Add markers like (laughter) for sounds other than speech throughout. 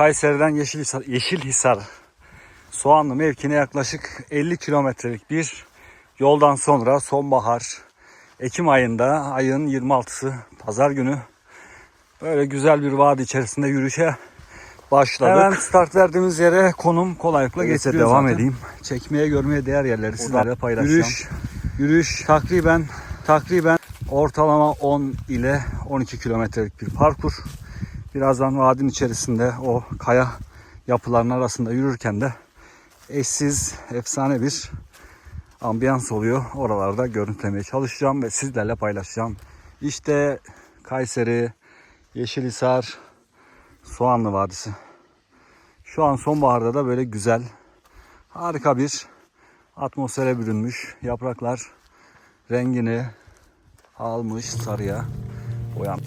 Kayseri'den Yeşilhisar, Yeşilhisar Soğanlı mevkine yaklaşık 50 kilometrelik bir yoldan sonra sonbahar Ekim ayında ayın 26'sı pazar günü böyle güzel bir vadi içerisinde yürüyüşe başladık. Hemen start verdiğimiz yere konum kolaylıkla Öyleyse getiriyor devam zaten. edeyim. Çekmeye görmeye değer yerleri sizlerle paylaşacağım. Yürüyüş, Yürüyüş takriben takriben ortalama 10 ile 12 kilometrelik bir parkur. Birazdan vadinin içerisinde o kaya yapılarının arasında yürürken de eşsiz, efsane bir ambiyans oluyor. Oralarda görüntülemeye çalışacağım ve sizlerle paylaşacağım. İşte Kayseri, Yeşilhisar, Soğanlı Vadisi. Şu an sonbaharda da böyle güzel, harika bir atmosfere bürünmüş. Yapraklar rengini almış sarıya boyan.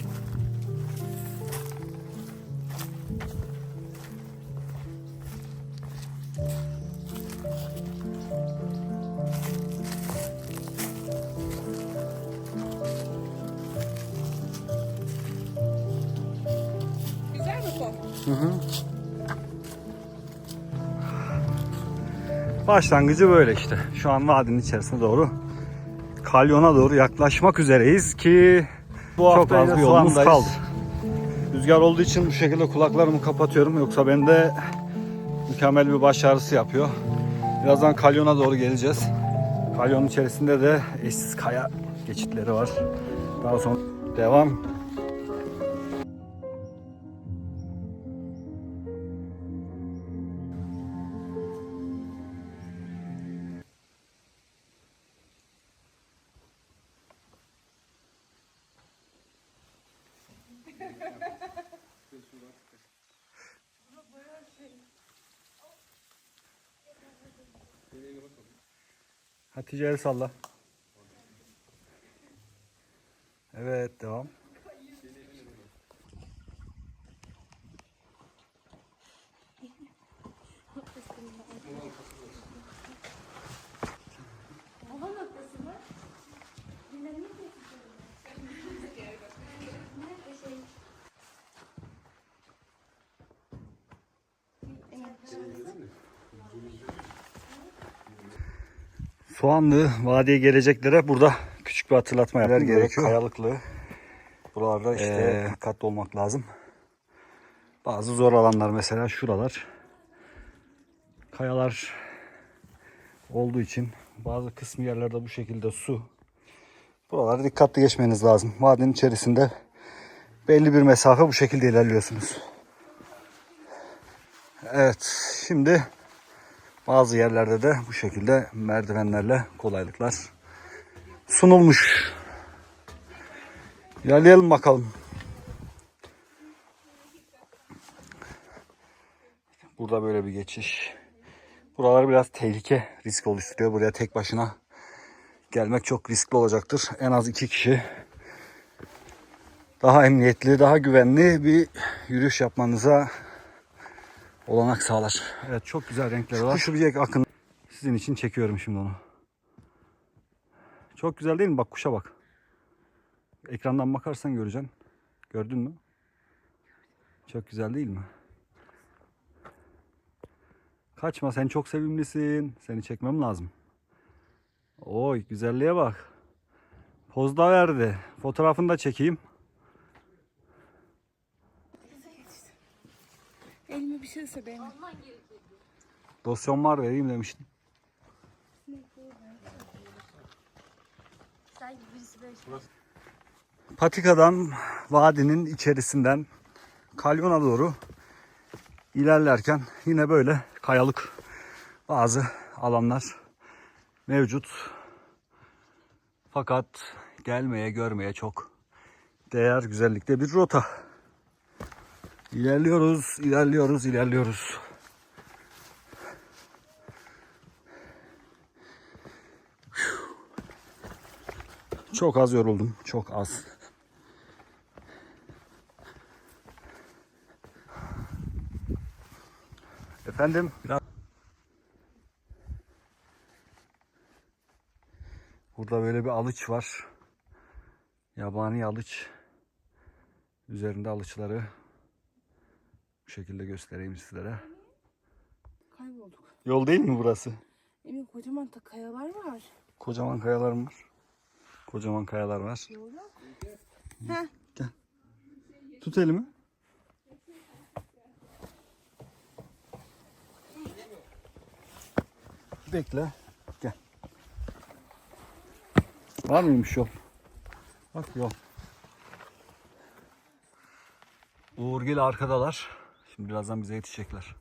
Başlangıcı böyle işte. Şu an vadinin içerisine doğru kalyona doğru yaklaşmak üzereyiz ki Bu çok hafta az bir yolumuz Soğan'dayız. kaldı. Rüzgar olduğu için bu şekilde kulaklarımı kapatıyorum. Yoksa bende mükemmel bir baş ağrısı yapıyor. Birazdan kalyona doğru geleceğiz. Kalyonun içerisinde de eşsiz kaya geçitleri var. Daha sonra devam. Hatice el salla. Evet devam. Soğanlı vadiye geleceklere burada küçük bir hatırlatma Neler gerekiyor. Kayalıklı. Buralarda işte Ee, dikkatli olmak lazım. Bazı zor alanlar mesela şuralar. Kayalar olduğu için bazı kısmı yerlerde bu şekilde su. Buraları dikkatli geçmeniz lazım. Vadinin içerisinde belli bir mesafe bu şekilde ilerliyorsunuz. Evet şimdi bazı yerlerde de bu şekilde merdivenlerle kolaylıklar sunulmuş. İlerleyelim bakalım. Burada böyle bir geçiş. Buralar biraz tehlike risk oluşturuyor. Buraya tek başına gelmek çok riskli olacaktır. En az iki kişi daha emniyetli, daha güvenli bir yürüyüş yapmanıza olanak sağlar. Evet çok güzel renkleri var. Şu bir akın. Sizin için çekiyorum şimdi onu. Çok güzel değil mi? Bak kuşa bak. Ekrandan bakarsan göreceksin. Gördün mü? Çok güzel değil mi? Kaçma sen çok sevimlisin. Seni çekmem lazım. Oy güzelliğe bak. Poz da verdi. Fotoğrafını da çekeyim. Elime bir şey ise. Dosyon var vereyim böyle Patikadan vadinin içerisinden kalyona doğru ilerlerken yine böyle kayalık bazı alanlar mevcut. Fakat gelmeye görmeye çok değer güzellikte bir rota. İlerliyoruz, ilerliyoruz, ilerliyoruz. Çok az yoruldum, çok az. Efendim biraz Burada böyle bir alıç var. Yabani alıç. Üzerinde alıçları şekilde göstereyim sizlere. Kaybolduk. Yol değil mi burası? Emin kocaman da kayalar var. Kocaman kayalar mı var? Kocaman kayalar var. Yol yok. Heh. Tut elimi. Bekle. Gel. Var mıymış yol? Bak yol. Uğurgil arkadalar. Şimdi birazdan bize yetişecekler.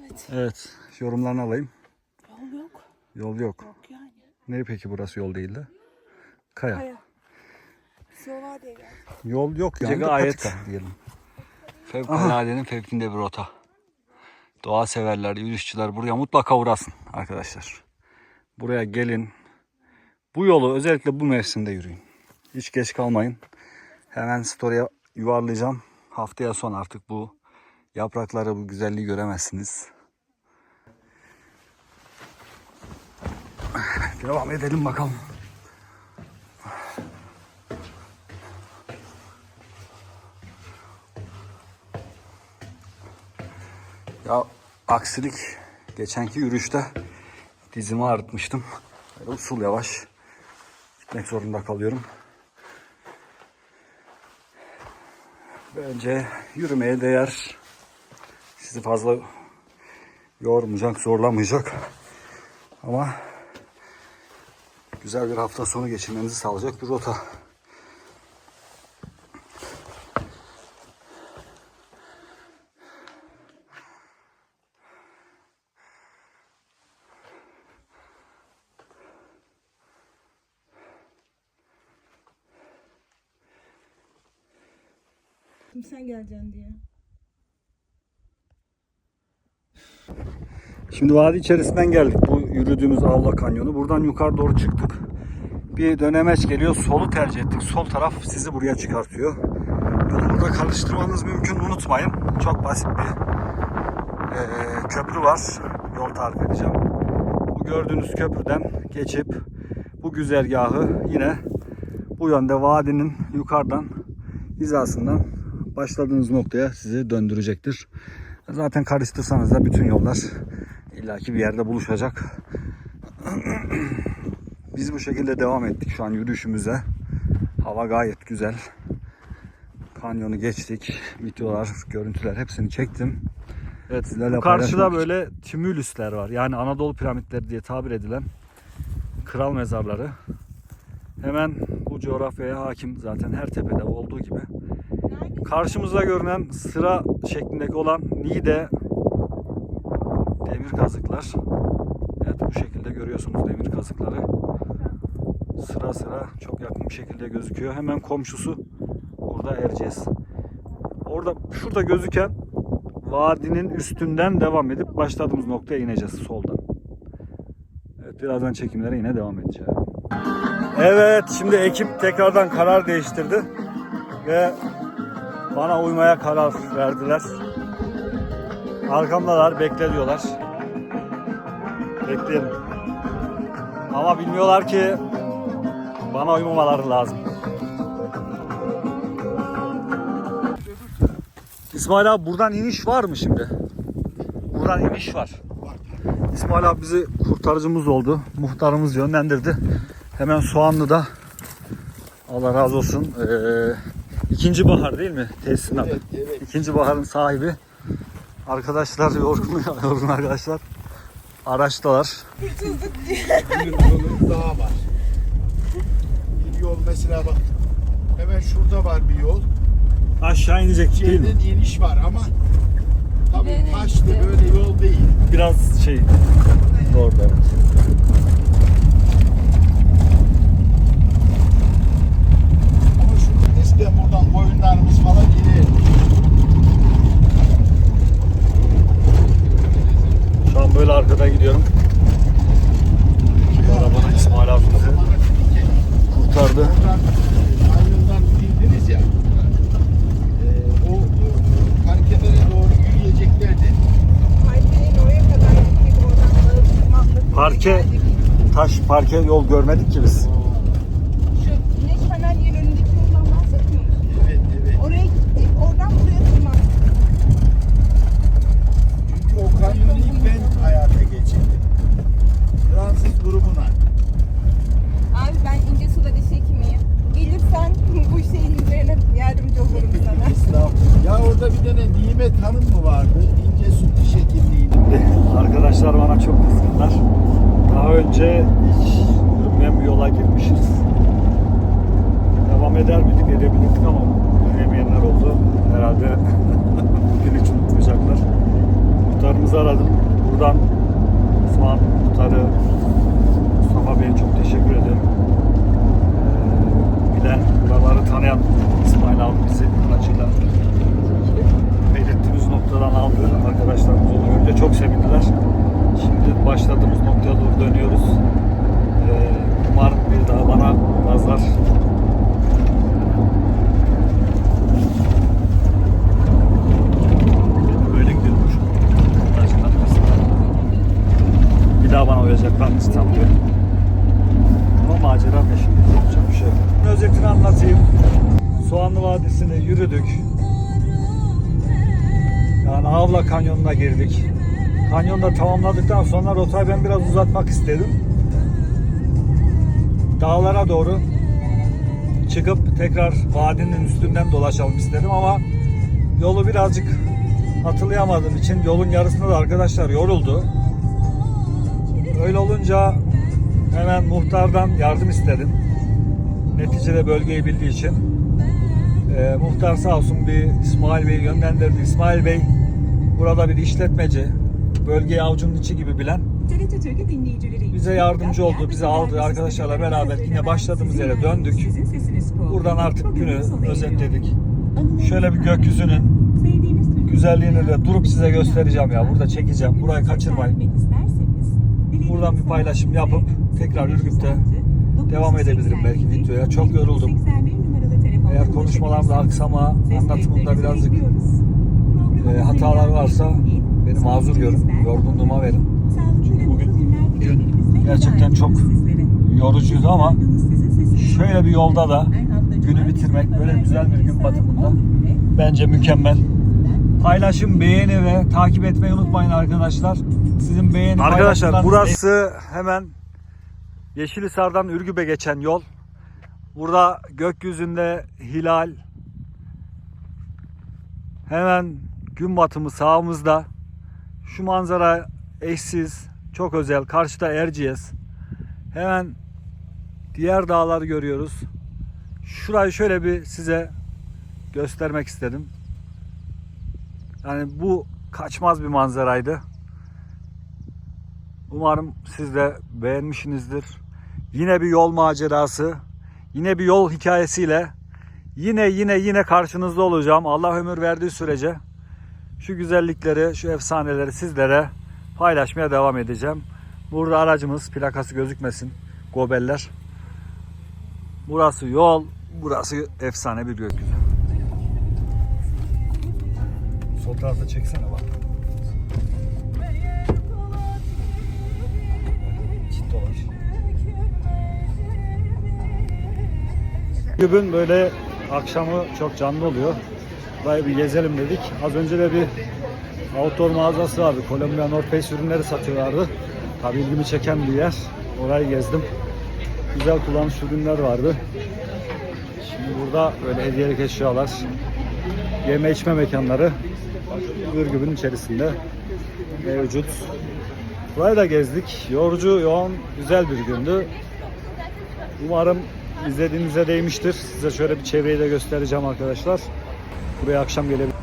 Evet. Evet. Yorumlarını alayım. Yol yok. Yol yok. Yok yani. Ne peki burası yol değil de? Kaya. Kaya. Yol var diye geldik. Yol yok yani. Gayet- diyelim. Fevkaladenin fevkinde bir rota. Doğa severler, yürüyüşçüler buraya mutlaka uğrasın arkadaşlar. Buraya gelin. Bu yolu özellikle bu mevsimde yürüyün. Hiç geç kalmayın. Hemen story'e yuvarlayacağım. Haftaya son artık bu yaprakları bu güzelliği göremezsiniz. Devam edelim bakalım. Ya aksilik geçenki yürüyüşte dizimi ağrıtmıştım. Böyle usul yavaş gitmek zorunda kalıyorum. Bence yürümeye değer. Sizi fazla yormayacak, zorlamayacak. Ama güzel bir hafta sonu geçirmenizi sağlayacak bir rota. Kim sen geleceksin diye. Şimdi vadi içerisinden geldik. Bu yürüdüğümüz Avla Kanyonu. Buradan yukarı doğru çıktık. Bir dönemeç geliyor. Solu tercih ettik. Sol taraf sizi buraya çıkartıyor. Yolu burada karıştırmanız mümkün. Unutmayın. Çok basit bir eee, köprü var. Yol tarif edeceğim. Bu gördüğünüz köprüden geçip bu güzergahı yine bu yönde vadinin yukarıdan hizasından başladığınız noktaya sizi döndürecektir. Zaten karıştırsanız da bütün yollar illaki bir yerde buluşacak. (clears throat) Biz bu şekilde devam ettik şu an yürüyüşümüze. Hava gayet güzel. Kanyonu geçtik. Videolar, görüntüler hepsini çektim. Evet, sizlerle Karşıda paylaşmak için. böyle tümülüsler var. Yani Anadolu piramitleri diye tabir edilen kral mezarları. Hemen bu coğrafyaya hakim zaten her tepede olduğu gibi. Karşımızda görünen sıra şeklindeki olan Nide demir kazıklar. Evet bu şekilde görüyorsunuz demir kazıkları. Sıra sıra çok yakın bir şekilde gözüküyor. Hemen komşusu burada Erciyes. Orada şurada gözüken vadinin üstünden devam edip başladığımız noktaya ineceğiz soldan. Evet birazdan çekimlere yine devam edeceğim. Evet şimdi ekip tekrardan karar değiştirdi ve bana uymaya karar verdiler. Arkamdalar bekle diyorlar. Bekleyelim. Ama bilmiyorlar ki bana uymamaları lazım. İsmail abi buradan iniş var mı şimdi? Buradan iniş var. İsmail abi bizi kurtarıcımız oldu. Muhtarımız yönlendirdi. Hemen Soğanlı'da Allah razı olsun. Ee, ikinci bahar değil mi? Tesisin adı. İkinci baharın sahibi. Arkadaşlar yorgun, (laughs) yorgun arkadaşlar. Araçtalar. bir yolun daha var. Bir yol mesela bak hemen şurada var bir yol. Aşağı inecek değil mi? İniş var ama tabii taşlı böyle yol değil. Biraz şey zor evet. Ama şurada eskiden buradan koyunlarımız falan girer. Şu an böyle arkada gidiyorum. Şu arabada İsmail abi bizi kurtardı. Aynından bildiniz ya. e, o parkelere doğru yürüyeceklerdi. Parkenin oraya kadar gittik. Oradan dalıp tırmandık. Parke taş parke yol görmedik ki biz. Şu Güneş Fener yerin önündeki yoldan bahsetmiyor musun? Evet evet. Oraya gittik. Oradan buraya tırmandık. Burada bir tane Nimet Hanım mı vardı? İnce sütlü şekilliydi. Arkadaşlar bana çok kızgınlar. Daha önce hiç görünmeyen bir yola girmişiz. Devam eder miydik edebilirdik ama yürüyemeyenler oldu. Herhalde bugün hiç unutmayacaklar. Muhtarımızı aradım. Buradan Osman Muhtarı Mustafa Bey'e çok teşekkür ederim. Ee, bilen, buraları tanıyan İsmail abi bizi aracıyla belirttiğimiz noktadan aldı. Arkadaşlarımız onu görünce çok sevindiler. Şimdi başladığımız noktaya doğru dönüyoruz. Ee, umarım bir daha bana nazar böyle gidiyormuş. Aracın arkasında. Mı sanmıyorum. Ama macera peşinde yapacak bir şey yok. Özetini anlatayım. Soğanlı Vadisi'ne yürüdük. Yani Avla Kanyonu'na girdik. Kanyonda tamamladıktan sonra rotayı ben biraz uzatmak istedim. Dağlara doğru çıkıp tekrar vadinin üstünden dolaşalım istedim ama yolu birazcık hatırlayamadığım için yolun yarısında da arkadaşlar yoruldu. Öyle olunca hemen muhtardan yardım istedim. Neticede bölgeyi bildiği için. Ee, muhtar sağ olsun bir İsmail Bey'i yönlendirdi. İsmail Bey burada bir işletmeci, bölgeyi avucunun içi gibi bilen bize yardımcı oldu, bizi aldı. Arkadaşlarla beraber yine başladığımız yere döndük. Buradan artık günü özetledik. Şöyle bir gökyüzünün güzelliğini de durup size göstereceğim ya. Burada çekeceğim. Burayı kaçırmayın. Buradan bir paylaşım yapıp tekrar Ürgüp'te devam edebilirim belki videoya. Çok yoruldum. Eğer konuşmalarımda aksama, anlatımımda birazcık e, hatalar varsa beni mazur görün. Yorgunluğuma verin. Bugün gün gerçekten çok yorucuydu ama şöyle bir yolda da günü bitirmek böyle güzel bir gün batımında bence mükemmel. Paylaşım, beğeni ve takip etmeyi unutmayın arkadaşlar. Sizin beğeni Arkadaşlar burası hemen Yeşilisar'dan Ürgüp'e geçen yol. Burada gökyüzünde hilal. Hemen gün batımı sağımızda. Şu manzara eşsiz, çok özel. Karşıda Erciyes. Hemen diğer dağları görüyoruz. Şurayı şöyle bir size göstermek istedim. Yani bu kaçmaz bir manzaraydı. Umarım siz de beğenmişsinizdir. Yine bir yol macerası, yine bir yol hikayesiyle yine yine yine karşınızda olacağım. Allah ömür verdiği sürece şu güzellikleri, şu efsaneleri sizlere paylaşmaya devam edeceğim. Burada aracımız plakası gözükmesin. Gobeller. Burası yol, burası efsane bir gökyüzü. Sol tarafta çeksene bak. Çift dolaş. Gübün böyle akşamı çok canlı oluyor. Burayı bir gezelim dedik. Az önce de bir outdoor mağazası vardı. Columbia North Face ürünleri satıyorlardı. Tabii ilgimi çeken bir yer. Orayı gezdim. Güzel kullanmış ürünler vardı. Şimdi burada böyle hediyelik eşyalar, yeme içme mekanları Ürgüp'ün içerisinde mevcut. Burayı da gezdik. Yorucu, yoğun, güzel bir gündü. Umarım izlediğinize değmiştir. Size şöyle bir çevreyi de göstereceğim arkadaşlar. Buraya akşam gelebilir.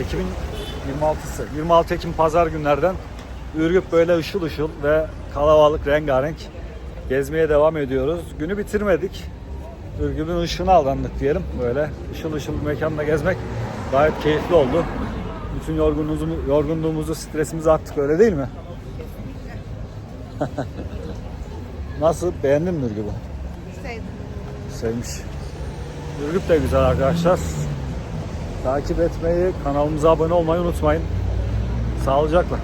Ekim'in 26'sı. 26 Ekim pazar günlerden Ürgüp böyle ışıl ışıl ve kalabalık rengarenk gezmeye devam ediyoruz. Günü bitirmedik. Ürgüp'ün ışığına aldandık diyelim. Böyle ışıl ışıl bir mekanda gezmek gayet keyifli oldu. Bütün yorgunluğumuzu, yorgunluğumuzu, stresimizi attık öyle değil mi? (laughs) Nasıl? Beğendin mi Ürgüp'ü? Sevdim. Sevmiş. Ürgüp de güzel arkadaşlar. Takip etmeyi, kanalımıza abone olmayı unutmayın. Sağlıcakla.